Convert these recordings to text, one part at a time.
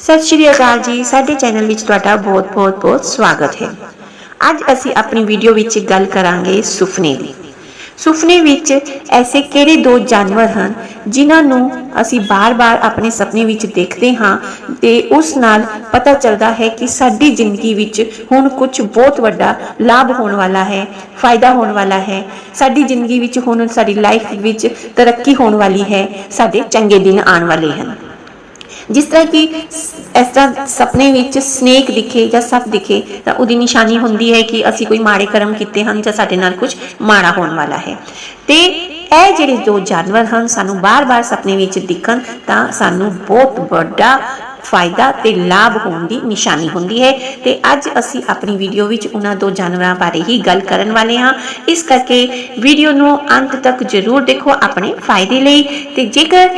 ਸਤਿ ਸ਼੍ਰੀ ਅਕਾਲ ਜੀ, ਸਾਡੇ ਚੈਨਲ ਵਿੱਚ ਤੁਹਾਡਾ ਬਹੁਤ-ਬਹੁਤ ਬਹੁਤ ਸਵਾਗਤ ਹੈ। ਅੱਜ ਅਸੀਂ ਆਪਣੀ ਵੀਡੀਓ ਵਿੱਚ ਗੱਲ ਕਰਾਂਗੇ ਸੁਪਨੇ ਦੀ। ਸੁਪਨੇ ਵਿੱਚ ਐਸੇ ਕਿਹੜੇ ਦੋ ਜਾਨਵਰ ਹਨ ਜਿਨ੍ਹਾਂ ਨੂੰ ਅਸੀਂ ਬਾਰ-ਬਾਰ ਆਪਣੇ ਸੁਪਨੇ ਵਿੱਚ ਦੇਖਦੇ ਹਾਂ ਤੇ ਉਸ ਨਾਲ ਪਤਾ ਚੱਲਦਾ ਹੈ ਕਿ ਸਾਡੀ ਜ਼ਿੰਦਗੀ ਵਿੱਚ ਹੁਣ ਕੁਝ ਬਹੁਤ ਵੱਡਾ ਲਾਭ ਹੋਣ ਵਾਲਾ ਹੈ, ਫਾਇਦਾ ਹੋਣ ਵਾਲਾ ਹੈ। ਸਾਡੀ ਜ਼ਿੰਦਗੀ ਵਿੱਚ ਹੁਣ ਸਾਡੀ ਲਾਈਫ ਵਿੱਚ ਤਰੱਕੀ ਹੋਣ ਵਾਲੀ ਹੈ, ਸਾਡੇ ਚੰਗੇ ਦਿਨ ਆਉਣ ਵਾਲੇ ਹਨ। ਜਿਸ ਤਰ੍ਹਾਂ ਕਿ ਇਸ ਤਰ੍ਹਾਂ ਸੁਪਨੇ ਵਿੱਚ ਸਨੇਕ ਦਿਖੇ ਜਾਂ ਸੱਪ ਦਿਖੇ, ਤਾਂ ਉਹਦੀ ਨਿਸ਼ਾਨੀ ਹੁੰਦੀ ਹੈ ਕਿ ਅਸੀਂ ਕੋਈ ਮਾੜੇ ਕਰਮ ਕੀਤੇ ਹਨ ਜਾਂ ਸਾਡੇ ਨਾਲ ਕੁਝ ਮਾੜਾ ਹੋਣ ਵਾਲਾ ਹੈ। ਤੇ ਇਹ ਜਿਹੜੇ ਦੋ ਜਾਨਵਰ ਹਨ, ਸਾਨੂੰ ਬਾਰ-ਬਾਰ ਸੁਪਨੇ ਵਿੱਚ ਦਿਖਣ, ਤਾਂ ਸਾਨੂੰ ਬਹੁਤ ਵੱਡਾ ਫਾਇਦਾ ਤੇ ਲਾਭ ਹੋਣ ਦੀ ਨਿਸ਼ਾਨੀ ਹੁੰਦੀ ਹੈ। ਤੇ ਅੱਜ ਅਸੀਂ ਆਪਣੀ ਵੀਡੀਓ ਵਿੱਚ ਉਹਨਾਂ ਦੋ ਜਾਨਵਰਾਂ ਬਾਰੇ ਹੀ ਗੱਲ ਕਰਨ ਵਾਲੇ ਹਾਂ। ਇਸ ਕਰਕੇ ਵੀਡੀਓ ਨੂੰ ਅੰਤ ਤੱਕ ਜ਼ਰੂਰ ਦੇਖੋ ਆਪਣੇ ਫਾਇਦੇ ਲਈ। ਤੇ ਜੇਕਰ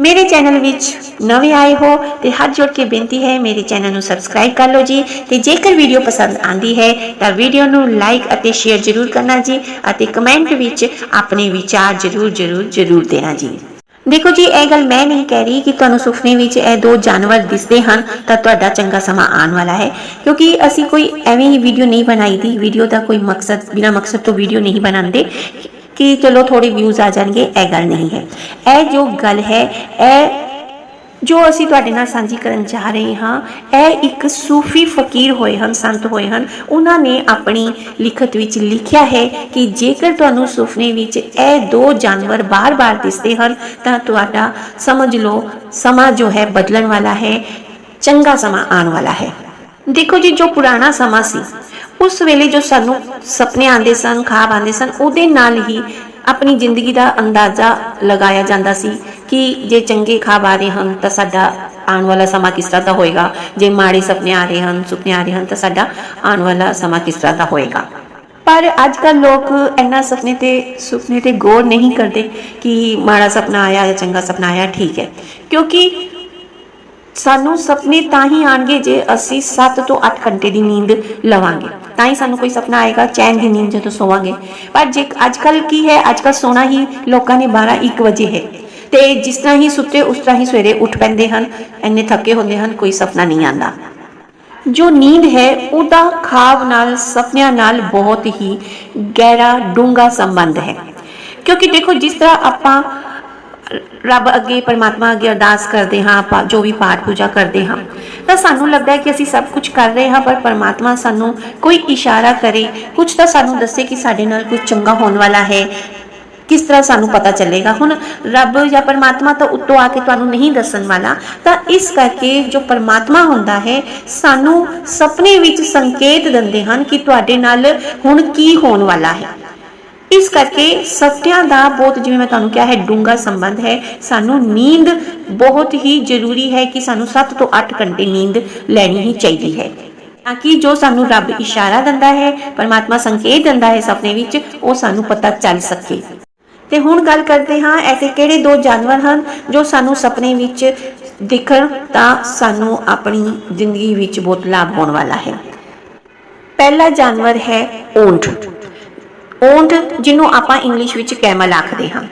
ਮੇਰੇ ਚੈਨਲ ਵਿੱਚ ਨਵੇਂ ਆਏ ਹੋ ਤੇ ਹੱਥ ਜੋੜ ਕੇ ਬੇਨਤੀ ਹੈ, ਮੇਰੇ ਚੈਨਲ ਨੂੰ ਸਬਸਕ੍ਰਾਈਬ ਕਰ ਲਓ ਜੀ ਤੇ ਜੇਕਰ ਵੀਡੀਓ ਪਸੰਦ ਆਂਦੀ ਹੈ ਤਾਂ ਵੀਡੀਓ ਨੂੰ ਲਾਈਕ ਅਤੇ ਸ਼ੇਅਰ ਜ਼ਰੂਰ ਕਰਨਾ ਜੀ ਅਤੇ ਕਮੈਂਟ ਵਿੱਚ ਆਪਣੇ ਵਿਚਾਰ ਜ਼ਰੂਰ ਜ਼ਰੂਰ ਜ਼ਰੂਰ ਦੇਣਾ ਜੀ। ਦੇਖੋ ਜੀ, ਇਹ ਗੱਲ ਮੈਂ ਨਹੀਂ ਕਹਿ ਰਹੀ ਕਿ ਤੁਹਾਨੂੰ ਸੁਪਨੇ ਵਿੱਚ ਇਹ ਦੋ ਜਾਨਵਰ ਦਿਸਦੇ ਹਨ ਤਾਂ ਤੁਹਾਡਾ ਚੰਗਾ ਸਮਾਂ ਆਉਣ ਵਾਲਾ ਹੈ। ਕਿਉਂਕਿ ਅਸੀਂ ਕੋਈ ਐਵੇਂ ਹੀ ਵੀਡੀਓ ਨਹੀਂ ਬਣਾਈ ਦੀ ਵੀਡੀਓ ਦਾ ਕੋਈ ਮਕਸਦ, ਬਿਨਾ ਮਕਸਦ ਤੋਂ ਵੀਡੀਓ ਨਹੀਂ ਬਣਾਉਂਦੇ। ਕਿ ਚਲੋ ਥੋੜੇ ਵਿਊਜ਼ ਆ ਜਾਣਗੇ ਇਹ ਗੱਲ ਨਹੀਂ ਹੈ ਇਹ ਜੋ ਗੱਲ ਹੈ ਇਹ ਜੋ ਅਸੀਂ ਤੁਹਾਡੇ ਨਾਲ ਸਾਂਝੀ ਕਰਨ ਜਾ ਰਹੇ ਹਾਂ ਇਹ ਇੱਕ ਸੂਫੀ ਫਕੀਰ ਹੋਏ ਹਨ ਸੰਤ ਹੋਏ ਹਨ ਉਹਨਾਂ ਨੇ ਆਪਣੀ ਲਿਖਤ ਵਿੱਚ ਲਿਖਿਆ ਹੈ ਕਿ ਜੇਕਰ ਤੁਹਾਨੂੰ ਸੁਪਨੇ ਵਿੱਚ ਇਹ ਦੋ ਜਾਨਵਰ ਬਾਰ-ਬਾਰ ਦਿਸਦੇ ਹਨ ਤਾਂ ਤੁਹਾਡਾ ਸਮਝ ਲਓ ਸਮਾਂ ਜੋ ਹੈ ਬਦਲਣ ਵਾਲਾ ਹੈ ਚੰਗਾ ਸਮਾਂ ਆਉਣ ਵਾਲਾ ਹੈ ਦੇਖੋ ਜੀ ਜੋ ਪੁਰਾਣਾ ਸਮਾਂ ਸੀ ਉਸ ਵੇਲੇ ਜੋ ਸਾਨੂੰ ਸੁਪਨੇ ਆਉਂਦੇ ਸਨ, ਖਾਬ ਆਉਂਦੇ ਸਨ, ਉਹਦੇ ਨਾਲ ਹੀ ਆਪਣੀ ਜ਼ਿੰਦਗੀ ਦਾ ਅੰਦਾਜ਼ਾ ਲਗਾਇਆ ਜਾਂਦਾ ਸੀ ਕਿ ਜੇ ਚੰਗੇ ਖਾਬ ਆ ਰਹੇ ਹਨ, ਤਾਂ ਸਾਡਾ ਆਉਣ ਵਾਲਾ ਸਮਾਂ ਕਿਸ ਤਰ੍ਹਾਂ ਦਾ ਹੋਏਗਾ? ਜੇ ਮਾੜੇ ਸੁਪਨੇ ਆ ਰਹੇ ਹਨ, ਸੁਪਨੇ ਆ ਰਹੇ ਹਨ, ਤਾਂ ਸਾਡਾ ਆਉਣ ਵਾਲਾ ਸਮਾਂ ਕਿਸ ਤਰ੍ਹਾਂ ਦਾ ਹੋਏਗਾ? ਪਰ ਅੱਜ ਕੱਲ ਲੋਕ ਇੰਨਾ ਸੁਪਨੇ ਤੇ ਸੁਪਨੇ ਤੇ ਗੌਰ ਨਹੀਂ ਕਰਦੇ ਕਿ ਮਾੜਾ ਸੁਪਨਾ ਆਇਆ ਜਾਂ ਚੰਗਾ ਸੁਪਨਾ ਆਇਆ, ਠੀਕ ਹੈ। ਕਿਉਂਕਿ ਸਾਨੂੰ ਸੁਪਨੇ ਤਾਂ ਹੀ ਆਣਗੇ ਜੇ ਅਸੀਂ 7 ਤੋਂ 8 ਘੰਟੇ ਦੀ ਨੀਂਦ ਲਵਾਂਗੇ। ਤਾਂ ਹੀ ਸਾਨੂੰ ਕੋਈ ਸੁਪਨਾ ਆਏਗਾ, ਚੈਨ ਦੀ ਨੀਂਦ ਜਦੋਂ ਸੋਵਾਂਗੇ। ਪਰ ਜੇ ਅੱਜ ਕੱਲ ਕੀ ਹੈ ਅੱਜ ਕੱਲ ਸੋਣਾ ਹੀ ਲੋਕਾਂ ਨੇ 12 1 ਵਜੇ ਹੈ। ਤੇ ਜਿਸ ਤਰ੍ਹਾਂ ਹੀ ਸੁੱਤੇ, ਉਸ ਤਰ੍ਹਾਂ ਹੀ ਸਵੇਰੇ ਉੱਠ ਪੈਂਦੇ ਹਨ ਐਨੇ ਥੱਕੇ ਹੁੰਦੇ ਹਨ, ਕੋਈ ਸੁਪਨਾ ਨਹੀਂ ਆਂਦਾ ਜੋ ਨੀਂਦ ਹੈ, ਉਹਦਾ ਖਾਬ ਨਾਲ, ਸੁਪਨਿਆਂ ਨਾਲ ਬਹੁਤ ਹੀ ਗਹਿਰਾ ਡੂੰਘਾ ਸੰਬੰਧ ਹੈ। ਕਿਉਂਕਿ ਦੇਖੋ, ਜਿਸ ਤਰ੍ਹਾਂ ਆਪਾਂ ਰੱਬ ਅੱਗੇ ਪਰਮਾਤਮਾ ਅੱਗੇ ਅਰਦਾਸ ਕਰਦੇ ਹਾਂ ਜੋ ਵੀ ਪਾਠ ਪੂਜਾ ਕਰਦੇ ਹਾਂ। ਤਾਂ ਸਾਨੂੰ ਲੱਗਦਾ ਹੈ ਕਿ ਅਸੀਂ ਸਭ ਕੁਝ ਕਰ ਰਹੇ ਹਾਂ, ਪਰ ਪਰਮਾਤਮਾ ਸਾਨੂੰ ਕੋਈ ਇਸ਼ਾਰਾ ਕਰੇ। ਕੁਝ ਤਾਂ ਸਾਨੂੰ ਦੱਸੇ ਕਿ ਸਾਡੇ ਨਾਲ ਕੁਝ ਚੰਗਾ ਹੋਣ ਵਾਲਾ ਹੈ। ਕਿਸ ਤਰ੍ਹਾਂ ਸਾਨੂੰ ਪਤਾ ਚੱਲੇਗਾ? ਹੁਣ ਰੱਬ ਜਾਂ ਪਰਮਾਤਮਾ ਤਾਂ ਉੱਤੋਂ ਆ ਕੇ ਤੁਹਾਨੂੰ ਨਹੀਂ ਦੱਸਣ ਵਾਲਾ। ਤਾਂ ਇਸ ਕਰਕੇ ਜੋ ਪਰਮਾਤਮਾ ਹੁੰਦਾ ਹੈ, ਸਾਨੂੰ ਸੁਪਨੇ ਵਿੱਚ ਸੰਕੇਤ ਦਿੰਦੇ ਹਨ ਕਿ ਤੁਹਾਡੇ ਨਾਲ ਹੁਣ ਕੀ ਹੋਣ ਵਾਲਾ ਹੈ। ਇਸ ਕਰਕੇ ਸੁਪਨਿਆਂ ਦਾ ਬਹੁਤ ਜਿਵੇਂ ਮੈਂ ਤੁਹਾਨੂੰ ਕਿਹਾ ਹੈ, ਡੂੰਘਾ ਸੰਬੰਧ ਹੈ। ਸਾਨੂੰ ਨੀਂਦ ਬਹੁਤ ਹੀ ਜ਼ਰੂਰੀ ਹੈ ਕਿ ਸਾਨੂੰ 7 ਤੋਂ 8 ਘੰਟੇ ਨੀਂਦ ਲੈਣੀ ਹੀ ਚਾਹੀਦੀ ਹੈ। ਤਾਂ ਕਿ ਜੋ ਸਾਨੂੰ ਰੱਬ ਇਸ਼ਾਰਾ ਦਿੰਦਾ ਹੈ, ਪਰਮਾਤਮਾ ਸੰਕੇਤ ਦਿੰਦਾ ਹੈ ਸੁਪਨੇ ਵਿੱਚ, ਉਹ ਸਾਨੂੰ ਪਤਾ ਚੱਲ ਸਕੇ। ਤੇ ਹੁਣ ਗੱਲ ਕਰਦੇ ਹਾਂ, ਐਸੇ ਕਿਹੜੇ ਦੋ ਜਾਨਵਰ ਹਨ ਜੋ ਸਾਨੂੰ ਸੁਪਨੇ ਵਿੱਚ ਦਿਖਣ ਤਾਂ ਸਾਨੂੰ ਆਪਣੀ ਜ਼ਿੰਦਗੀ ਵਿੱਚ ਬਹੁਤ ਲਾਭ ਹੋਣ ਵਾਲਾ ਹੈ? ਪਹਿਲਾ ਜਾਨਵਰ ਹੈ ਊਂਠ। ਊਂਠ ਜਿਹਨੂੰ ਆਪਾਂ ਇੰਗਲਿਸ਼ ਵਿੱਚ ਕੈਮਲ ਆਖਦੇ ਹਾਂ।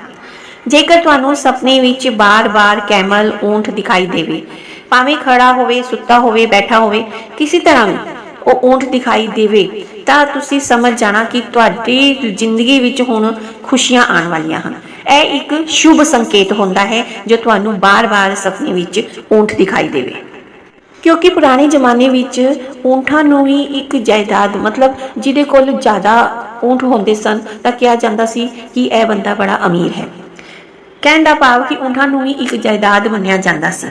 ਜੇਕਰ ਤੁਹਾਨੂੰ ਸੁਪਨੇ ਵਿੱਚ ਬਾਰ-ਬਾਰ ਕੈਮਲ ਊਂਠ ਦਿਖਾਈ ਦੇਵੇ, ਭਾਵੇਂ ਖੜਾ ਹੋਵੇ, ਸੁੱਤਾ ਹੋਵੇ, ਬੈਠਾ ਹੋਵੇ, ਕਿਸੇ ਤਰ੍ਹਾਂ ਵੀ ਉਹ ਊਂਠ ਦਿਖਾਈ ਦੇਵੇ, ਤਾਂ ਤੁਸੀਂ ਸਮਝ ਜਾਣਾ ਕਿ ਤੁਹਾਡੀ ਜ਼ਿੰਦਗੀ ਵਿੱਚ ਹੁਣ ਖੁਸ਼ੀਆਂ ਆਉਣ ਵਾਲੀਆਂ ਹਨ। ਇਹ ਇੱਕ ਸ਼ੁਭ ਸੰਕੇਤ ਹੁੰਦਾ ਹੈ ਜੋ ਤੁਹਾਨੂੰ ਬਾਰ-ਬਾਰ ਸੁਪਨੇ ਵਿੱਚ ਊਂਠ ਦਿਖਾਈ ਦੇਵੇ। ਕਿਉਂਕਿ ਪੁਰਾਣੇ ਜ਼ਮਾਨੇ ਵਿੱਚ ਊਂਠਾਂ ਨੂੰ ਵੀ ਇੱਕ ਜਾਇਦਾਦ, ਮਤਲਬ ਜਿਹਦੇ ਕੋਲ ਜ਼ਿਆਦਾ ਊਂਠ ਹੁੰਦੇ ਸਨ ਤਾਂ ਕਿਹਾ ਜਾਂਦਾ ਸੀ ਕਿ ਇਹ ਬੰਦਾ ਬੜਾ ਅਮੀਰ ਹੈ। ਕਹਿਣ ਦਾ ਭਾਵ ਕਿ ਊਂਠਾਂ ਨੂੰ ਵੀ ਇੱਕ ਜਾਇਦਾਦ ਮੰਨਿਆ ਜਾਂਦਾ ਸੀ।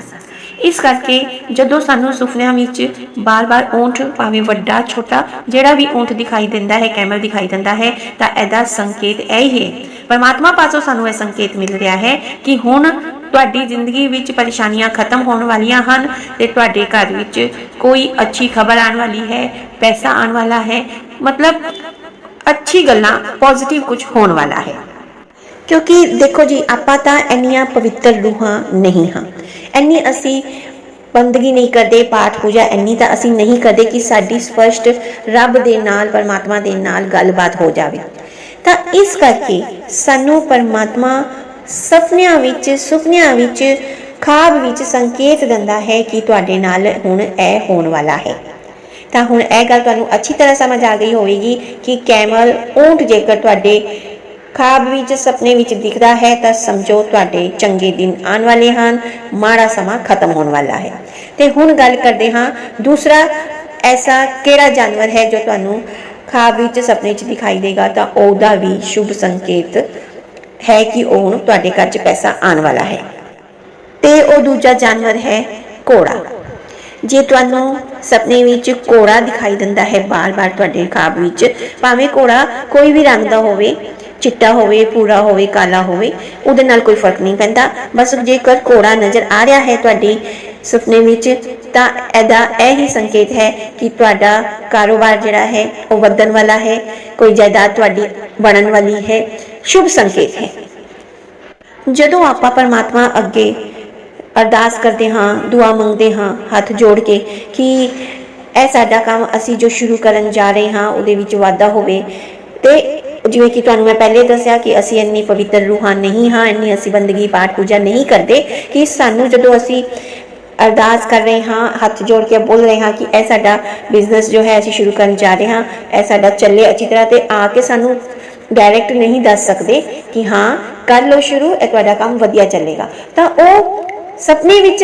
ਇਸ ਕਰਕੇ ਜਦੋਂ ਸਾਨੂੰ ਸੁਪਨਿਆਂ ਵਿੱਚ ਬਾਰ-ਬਾਰ ਊਂਠ, ਭਾਵੇਂ ਵੱਡਾ, ਛੋਟਾ, ਜਿਹੜਾ ਵੀ ਊਂਠ ਦਿਖਾਈ ਦਿੰਦਾ ਹੈ, ਕੈਮਲ ਦਿਖਾਈ ਦਿੰਦਾ ਹੈ, ਤਾਂ ਇਹਦਾ ਸੰਕੇਤ ਇਹ ਹੀ ਹੈ। ਪਰਮਾਤਮਾ ਪਾਸੋਂ ਸਾਨੂੰ ਇਹ ਸੰਕੇਤ ਮਿਲ ਰਿਹਾ ਹੈ ਕਿ ਹੁਣ ਤੁਹਾਡੀ ਜ਼ਿੰਦਗੀ ਵਿੱਚ ਪਰੇਸ਼ਾਨੀਆਂ ਖਤਮ ਹੋਣ ਵਾਲੀਆਂ ਹਨ ਤੇ ਤੁਹਾਡੇ ਘਰ ਵਿੱਚ ਕੋਈ ਅੱਛੀ ਖਬਰ ਆਉਣ ਵਾਲੀ ਹੈ, ਪੈਸਾ ਆਉਣ ਵਾਲਾ ਹੈ। ਮਤਲਬ ਅੱਛੀ ਗੱਲਾਂ ਪੋਜ਼ਿਟਿਵ ਕੁਝ ਹੋਣ ਵਾਲਾ ਹੈ। ਕਿਉਂਕਿ ਦੇਖੋ ਜੀ, ਆਪਾਂ ਤਾਂ ਇੰਨੀਆਂ ਪਵਿੱਤਰ ਰੂਹਾਂ ਨਹੀਂ ਹਾਂ। ਇੰਨੀ ਅਸੀਂ ਬੰਦਗੀ ਨਹੀਂ ਕਰਦੇ, ਪਾਠ ਪੂਜਾ ਇੰਨੀ ਤਾਂ ਅਸੀਂ ਨਹੀਂ ਕਰਦੇ ਕਿ ਸਾਡੀ ਸਪਸ਼ਟ ਰੱਬ ਦੇ ਨਾਲ, ਪਰਮਾਤਮਾ ਦੇ ਨਾਲ ਗੱਲਬਾਤ ਹੋ ਜਾਵੇ। ਤਾਂ ਇਸ ਕਰਕੇ ਸਾਨੂੰ ਪਰਮਾਤਮਾ ਸੁਪਨਿਆਂ ਵਿੱਚ ਸੁਪਨਿਆਂ ਵਿੱਚ, ਖਾਬ ਵਿੱਚ ਸੰਕੇਤ ਦਿੰਦਾ ਹੈ ਕਿ ਤੁਹਾਡੇ ਨਾਲ ਹੁਣ ਇਹ ਹੋਣ ਵਾਲਾ ਹੈ। ਤਾਂ ਹੁਣ ਇਹ ਗੱਲ ਤੁਹਾਨੂੰ ਅੱਛੀ ਤਰ੍ਹਾਂ ਸਮਝ ਆ ਗਈ ਹੋਵੇਗੀ ਕਿ ਕੈਮਲ ਊਂਟ ਜੇਕਰ ਤੁਹਾਡੇ ਖਾਬ ਵਿੱਚ, ਸੁਪਨੇ ਵਿੱਚ ਦਿਖਦਾ ਹੈ ਤਾਂ ਸਮਝੋ ਤੁਹਾਡੇ ਚੰਗੇ ਦਿਨ ਆਉਣ ਵਾਲੇ ਹਨ, ਮਾੜਾ ਸਮਾਂ ਖਤਮ ਹੋਣ ਵਾਲਾ ਹੈ। ਤੇ ਹੁਣ ਗੱਲ ਕਰਦੇ ਹਾਂ, ਦੂਸਰਾ ਐਸਾ ਕਿਹੜਾ ਜਾਨਵਰ ਹੈ ਜੋ ਤੁਹਾਨੂੰ ਖਾਬ ਵਿੱਚ, ਸੁਪਨੇ 'ਚ ਦਿਖਾਈ ਦੇਗਾ ਤਾਂ ਉਹਦਾ ਵੀ ਸ਼ੁਭ ਸੰਕੇਤ ਹੈ ਕਿ ਉਹ ਹੁਣ ਤੁਹਾਡੇ ਘਰ 'ਚ ਪੈਸਾ ਆਉਣ ਵਾਲਾ ਹੈ। ਤੇ ਉਹ ਦੂਜਾ ਜਾਨਵਰ ਹੈ ਘੋੜਾ। ਜੇ ਤੁਹਾਨੂੰ ਸੁਪਨੇ ਵਿੱਚ ਘੋੜਾ ਦਿਖਾਈ ਦਿੰਦਾ ਹੈ, ਬਾਰ-ਬਾਰ ਤੁਹਾਡੇ ਖਾਬ ਵਿੱਚ, ਭਾਵੇਂ ਘੋੜਾ ਕੋਈ ਵੀ ਰੰਗ ਦਾ ਹੋਵੇ, ਚਿੱਟਾ ਹੋਵੇ ਪੂਰਾ ਹੋਵੇ, ਕਾਲਾ ਹੋਵੇ, ਉਹਦੇ ਨਾਲ ਕੋਈ ਫ਼ਰਕ ਨਹੀਂ ਪੈਂਦਾ। ਬਸ ਜੇਕਰ ਘੋੜਾ ਨਜ਼ਰ ਆ ਰਿਹਾ ਹੈ ਤੁਹਾਡੀ ਸੁਪਨੇ ਵਿੱਚ, ਤਾਂ ਇਹਦਾ ਇਹ ਹੀ ਸੰਕੇਤ ਹੈ ਕਿ ਤੁਹਾਡਾ ਕਾਰੋਬਾਰ ਜਿਹੜਾ ਹੈ, ਉਹ ਵਧਣ ਵਾਲਾ ਹੈ, ਕੋਈ ਜਾਇਦਾਦ ਤੁਹਾਡੀ ਬਣਨ ਵਾਲੀ ਹੈ। ਸ਼ੁਭ ਸੰਕੇਤ ਹੈ। ਜਦੋਂ ਆਪਾਂ ਪਰਮਾਤਮਾ ਅੱਗੇ ਅਰਦਾਸ ਕਰਦੇ ਹਾਂ, ਦੁਆ ਮੰਗਦੇ ਹਾਂ, ਹੱਥ ਜੋੜ ਕੇ ਕਿ ਇਹ ਸਾਡਾ ਕੰਮ ਅਸੀਂ ਜੋ ਸ਼ੁਰੂ ਕਰਨ ਜਾ ਰਹੇ ਹਾਂ, ਉਹਦੇ ਵਿੱਚ ਵਾਧਾ ਹੋਵੇ। ਤੇ ਜਿਵੇਂ ਕਿ ਤੁਹਾਨੂੰ ਮੈਂ ਪਹਿਲੇ ਦੱਸਿਆ ਕਿ ਅਸੀਂ ਇੰਨੀ ਪਵਿੱਤਰ ਰੂਹਾਂ ਨਹੀਂ ਹਾਂ, ਇੰਨੀ ਅਸੀਂ ਬੰਦਗੀ ਪਾਠ ਪੂਜਾ ਨਹੀਂ ਕਰਦੇ ਕਿ ਸਾਨੂੰ ਜਦੋਂ ਅਸੀਂ ਅਰਦਾਸ ਕਰ ਰਹੇ ਹਾਂ, ਹੱਥ ਜੋੜ ਕੇ ਬੋਲ ਰਹੇ ਹਾਂ ਕਿ ਇਹ ਸਾਡਾ ਬਿਜ਼ਨਸ ਜੋ ਹੈ ਅਸੀਂ ਸ਼ੁਰੂ ਕਰਨ ਜਾ ਰਹੇ ਹਾਂ, ਇਹ ਸਾਡਾ ਚੱਲੇ ਅੱਛੀ ਤਰ੍ਹਾਂ ਤੇ ਆ ਕੇ ਸਾਨੂੰ ਡਾਇਰੈਕਟ ਨਹੀਂ ਦੱਸ ਸਕਦੇ ਕਿ ਹਾਂ, ਕਰ ਲਓ ਸ਼ੁਰੂ, ਇਹ ਤੁਹਾਡਾ ਕੰਮ ਵਧੀਆ ਚੱਲੇਗਾ। ਤਾਂ ਉਹ ਸੁਪਨੇ ਵਿੱਚ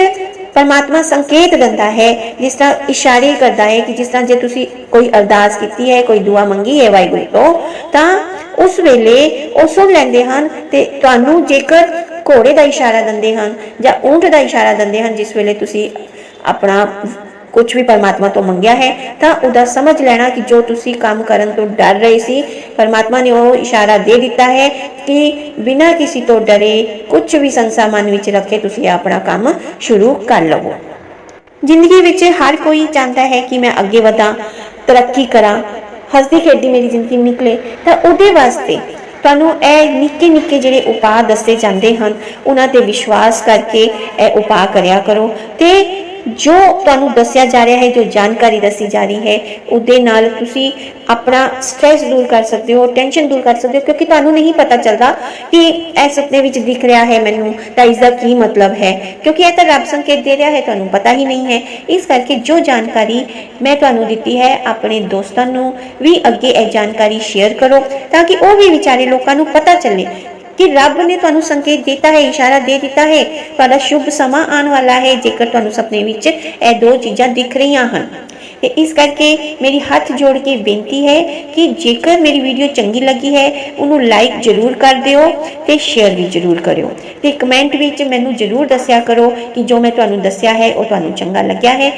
ਪਰਮਾਤਮਾ ਸੰਕੇਤ ਦਿੰਦਾ ਹੈ, ਜਿਸ ਤਰ੍ਹਾਂ ਇਸ਼ਾਰੇ ਕਰਦਾ ਹੈ ਕਿ ਜਿਸ ਤਰ੍ਹਾਂ ਜੇ ਤੁਸੀਂ ਕੋਈ ਅਰਦਾਸ ਕੀਤੀ ਹੈ, ਕੋਈ ਦੁਆ ਮੰਗੀ ਹੈ ਵਾਹਿਗੁਰੂ ਤੋਂ, ਤਾਂ ਉਸ ਵੇਲੇ ਉਹ ਸੁਣ ਲੈਂਦੇ ਹਨ ਤੇ ਤੁਹਾਨੂੰ ਜੇਕਰ ਘੋੜੇ ਦਾ ਇਸ਼ਾਰਾ ਦਿੰਦੇ ਹਨ ਜਾਂ ਊਂਟ ਦਾ ਇਸ਼ਾਰਾ ਦਿੰਦੇ ਹਨ, ਜਿਸ ਵੇਲੇ ਤੁਸੀਂ ਆਪਣਾ ਕੁਝ ਵੀ ਪਰਮਾਤਮਾ ਤੋਂ ਮੰਗਿਆ ਹੈ, ਤਾਂ ਉਹਦਾ ਸਮਝ ਲੈਣਾ ਕਿ ਜੋ ਤੁਸੀਂ ਕੰਮ ਕਰਨ ਤੋਂ ਡਰ ਰਹੇ ਸੀ, ਪਰਮਾਤਮਾ ਨੇ ਉਹ ਇਸ਼ਾਰਾ ਦੇ ਦਿੱਤਾ ਹੈ ਕਿ ਬਿਨਾਂ ਕਿਸੇ ਤੋਂ ਡਰੇ ਕੁਝ ਵੀ ਸੰਸਾ ਮਨ ਵਿੱਚ ਰੱਖੇ ਤੁਸੀਂ ਆਪਣਾ ਕੰਮ ਸ਼ੁਰੂ ਕਰ ਲਵੋ। ਜ਼ਿੰਦਗੀ ਵਿੱਚ ਹਰ ਕੋਈ ਚਾਹੁੰਦਾ ਹੈ ਕਿ ਮੈਂ ਅੱਗੇ ਵਧਾਂ, ਤਰੱਕੀ ਕਰਾਂ। ਹੱਸਦੀ ਖੇਡਦੀ ਮੇਰੀ ਜ਼ਿੰਦਗੀ ਨਿਕਲੇ ਤਾਂ ਉਹਦੇ ਵਾਸਤੇ ਤੁਹਾਨੂੰ ਇਹ ਨਿੱਕੇ ਨਿੱਕੇ ਜਿਹੜੇ ਉਪਾਅ ਦੱਸੇ ਜਾਂਦੇ ਹਨ, ਉਹਨਾਂ ਤੇ ਵਿਸ਼ਵਾਸ ਕਰਕੇ ਇਹ ਉਪਾਅ ਕਰਿਆ ਕਰੋ ਤੇ ਜੋ ਤੁਹਾਨੂੰ ਦੱਸਿਆ ਜਾ ਰਿਹਾ ਹੈ, ਜੋ ਜਾਣਕਾਰੀ ਦੱਸੀ ਜਾ ਰਹੀ ਹੈ, ਉਹਦੇ ਨਾਲ ਤੁਸੀਂ ਆਪਣਾ ਸਟ੍ਰੈਸ ਦੂਰ ਕਰ ਸਕਦੇ ਹੋ ਟੈਨਸ਼ਨ ਦੂਰ ਕਰ ਸਕਦੇ ਹੋ, ਕਿਉਂਕਿ ਤੁਹਾਨੂੰ ਨਹੀਂ ਪਤਾ ਚੱਲਦਾ ਕਿ ਇਹ ਸੁਪਨੇ ਵਿੱਚ ਦਿਖ ਰਿਹਾ ਹੈ ਮੈਨੂੰ, ਤਾਂ ਇਸ ਦਾ ਕੀ ਮਤਲਬ ਹੈ? ਕਿਉਂਕਿ ਇਹ ਤਾਂ ਰੱਬ ਸੰਕੇਤ ਦੇ ਰਿਹਾ ਹੈ, ਤੁਹਾਨੂੰ ਪਤਾ ਹੀ ਨਹੀਂ ਹੈ। ਇਸ ਕਰਕੇ ਜੋ ਜਾਣਕਾਰੀ ਮੈਂ ਤੁਹਾਨੂੰ ਦਿੱਤੀ ਹੈ, ਆਪਣੇ ਦੋਸਤਾਂ ਨੂੰ ਵੀ ਅੱਗੇ ਇਹ ਜਾਣਕਾਰੀ ਸ਼ੇਅਰ ਕਰੋ, ਤਾਂ ਕਿ ਉਹ ਵੀ ਵਿਚਾਰੇ ਲੋਕਾਂ ਨੂੰ ਪਤਾ ਚੱਲੇ ਕਿ ਰੱਬ ਨੇ ਤੁਹਾਨੂੰ ਸੰਕੇਤ ਦਿੱਤਾ ਹੈ, ਇਸ਼ਾਰਾ ਦੇ ਦਿੱਤਾ ਹੈ। ਤੁਹਾਡਾ ਸ਼ੁਭ ਸਮਾਂ ਆਉਣ ਵਾਲਾ ਹੈ, ਜੇਕਰ ਤੁਹਾਨੂੰ ਸੁਪਨੇ ਵਿੱਚ ਇਹ ਦੋ ਚੀਜ਼ਾਂ ਦਿਖ ਰਹੀਆਂ ਹਨ। ਤੇ ਇਸ ਕਰਕੇ ਮੇਰੀ ਹੱਥ ਜੋੜ ਕੇ ਬੇਨਤੀ ਹੈ ਕਿ ਜੇਕਰ ਮੇਰੀ ਵੀਡੀਓ ਚੰਗੀ ਲੱਗੀ ਹੈ, ਉਹਨੂੰ ਲਾਈਕ ਜ਼ਰੂਰ ਕਰ ਦਿਓ ਤੇ ਸ਼ੇਅਰ ਵੀ ਜ਼ਰੂਰ ਕਰਿਓ। ਤੇ ਕਮੈਂਟ ਵਿੱਚ ਮੈਨੂੰ ਜ਼ਰੂਰ ਦੱਸਿਆ ਕਰੋ ਕਿ ਜੋ ਮੈਂ ਤੁਹਾਨੂੰ ਦੱਸਿਆ ਹੈ, ਉਹ ਤੁਹਾਨੂੰ ਚੰਗਾ ਲੱਗਿਆ ਹੈ।